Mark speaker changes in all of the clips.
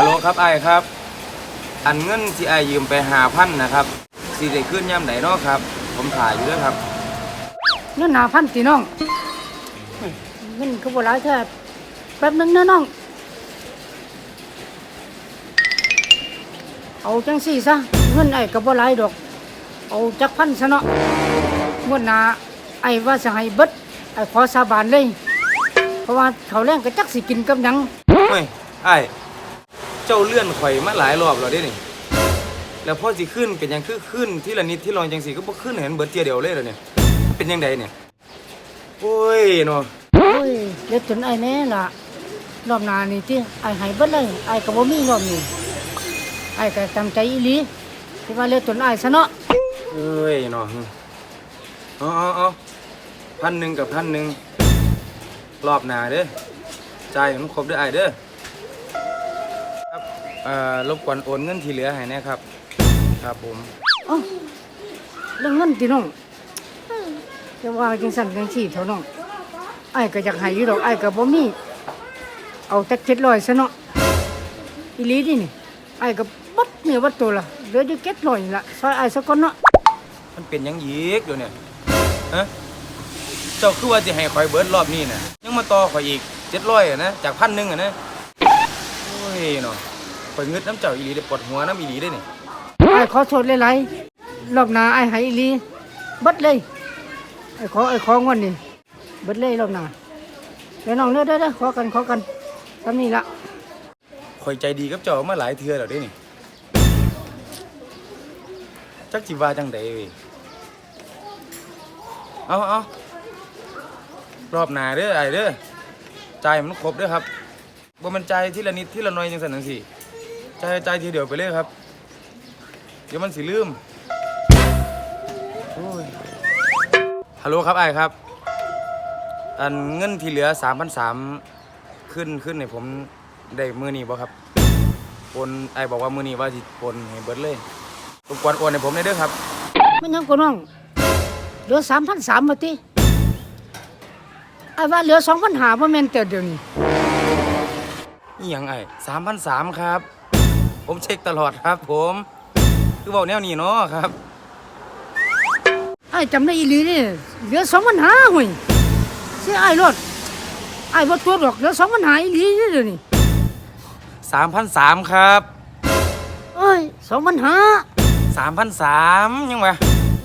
Speaker 1: ฮัลโหลครับไอ้ายครับ อันเงินที่ไอ้ายยืมไปหาพันนะครับสิได้ขึ้นย่ำไหนเนาะครับ ผมถ่ายอยู่ด้วยครับ
Speaker 2: เงินหาพันตีน้องเฮ้ยเงินก็บ่หลายแค่แป๊บนึงนะน้อง เอาจังสี่ซะเงินไอ้ก็บ่หลายดอก เอาจักพันซะเนาะงวดหน้าไอ้ว่าจะให้เบิดไอ้ขอสาบานเลย เพราะว่าเขาวแรงก็จักสิกินกับหยัง
Speaker 1: เฮ้ยไอ้ายเจ้าเลื่อนข่อยมาหลายรอบแล้วเด้นี่ แล้วพอสิขึ้นเป็นหยังคือขึ้นที่ละนิดที่รองจังสีก็บ่ขึ้นเห็นเบิดเทียเดียวเลยเหรอเนี่ย เป็นยังไงเนี่ยโอ้ยเนาะ
Speaker 2: โอ้ยเล็ดจนไอ้แน่ล่ะรอบหน้านี่ที่ไอ้ให้เบิดเลยไอ้ก็บ่มีรอบนี้ไอ้ก็จำใจอีหลีที่ว่าเล็ดจนไอ้ซะเนาะ
Speaker 1: เอ้ยเนาะเอาเอาเอาพันหนึ่งกับพันหนึ่งรอบหน้าเด้อจ่ายให้มันครบเด้อไอ้ายเด้อครับ เอ่อรบกวนโอนเงินที่เหลือให้แนะครับ ครับผม
Speaker 2: เอ้าเรื่องเงินติน้องจะว่าจังสั่นจังสี่เท่าน้องไอ้ก็อยากให้อยู่ดอกไอ้ก็บ่มีเอาแต่เจ็ดร้อยซะเนาะอีหลีดินี่ไอ้ก็บัดเนี่ยบัดตัวละเหลืออยู่เจ็ดร้อยนี่ละซอยไอ้สักคนเนาะ
Speaker 1: มันเป็นหยังยีกเดี๋ยวเนี่ยฮะเจ้าคือว่าจะให้ข่อยเบิร์ดรอบนี้น่ะยังมาต่อข่อยอีกเจ็ดร้อยอะนะ จากพันหนึ่งอะนะ โอ้ยเนาะข่ อยเงึดน้ำเจ้าอีหลีได้ปวดหัวน้ำอีหลีได้นี่
Speaker 2: ไอ้ขอโทษหลายๆรอบหน้าไอ้ให้อีหลีเบัดเลยไอ้ขอไอ้ของวันนี้เบัดเลยรอบหน้าเดี๋ยวน้องเด้อเด้อเด้อขอกันขอกันทำนี่ละ
Speaker 1: ข่อยใจดีกับเจ้ามาหลายเทื่อแล้วเด้นี่จักจิว่าจังใดเว้ยเอาเอารอบหน้าเด้อไอ้เด้อจ่ายมันครบเด้อครับบ่แมันจ่ายทีละนิดทีละหน่อยจังซั่นจังซี่ จ่ายจ่ายทีเดียวไปเลยครับ เดี๋ยวมันสิลืมโอ้ยฮัลโหลครับไอ้ายครับ อันเงินที่เหลือ3,300ขึ้นขึ้นให้ผมได้มือนี้บ่ครับโอนไอ้ายบอกว่ามือนี้ว่าสิโอนให้เบิดเลยรบกวนโอนให้ผมได้เด้อครับ
Speaker 2: มันยังก็น้อง เหลือสามพันสามมาติไอ้ว่าเหลือสองพันหาบ่แม่นแต่เดี๋ยวนี้
Speaker 1: นี่ยังไอ้สามพันสามครับ ผมเช็คตลอดครับ ผม คือบอกแนวนี้เนาะครับ
Speaker 2: ไอ้จำได้อีหลีนี่เหลือสองพันหาห่วยเสียไอ้รถไอ้บ่ตัวดอกเหลือสองพันหาอีหลีนี่เดี๋ยวนี้
Speaker 1: สามพันสามครับ
Speaker 2: เอ้ยสองพันหา
Speaker 1: สามพันสามยังไง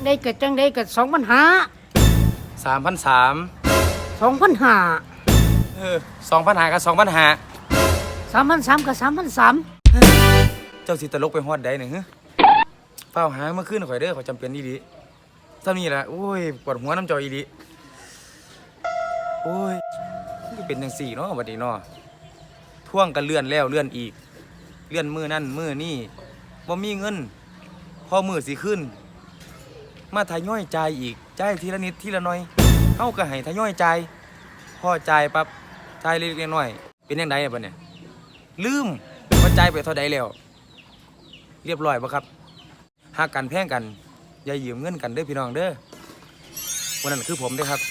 Speaker 2: ได้เกิดจังได้เกิดสองพันหา
Speaker 1: สามพันสาม
Speaker 2: สองพันหา
Speaker 1: เออสองพันหากับสองพันหา
Speaker 2: สามพันสามกับสามพันสาม
Speaker 1: เจ้าสิตลกไปฮอดใดหนึ่งฮะเฝ้าหาเมื่อคืนข่อยเด้อข่อยจำเป็นอีดีเท่านี้แหละโอ้ยปวดหัวน้ำจอยอีดีโอ้ยเป็นจังสี่เนาะวันนี้เนาะท่วงกันเลื่อนแล้วเลื่อนอีก เลื่อนมือนั่นมือนี่บ่มีเงิน พอมือสิขึ้น มาทายอยจ่ายอีกใจทีละนิดทีละน่อยเฮาก็ให้ทายอยจ่ายพอจ่ายปั๊บใจเล็กๆน้อยๆเป็นยังไงอะบัดเนี่ยลืม ว่าจ่ายไปเท่าใดแล้ว เรียบร้อยปะครับหากกันแพ่งกัน อย่ายืมเงินกันเด้อพี่น้องเด้อวันนั้นคือผมเด้อครับ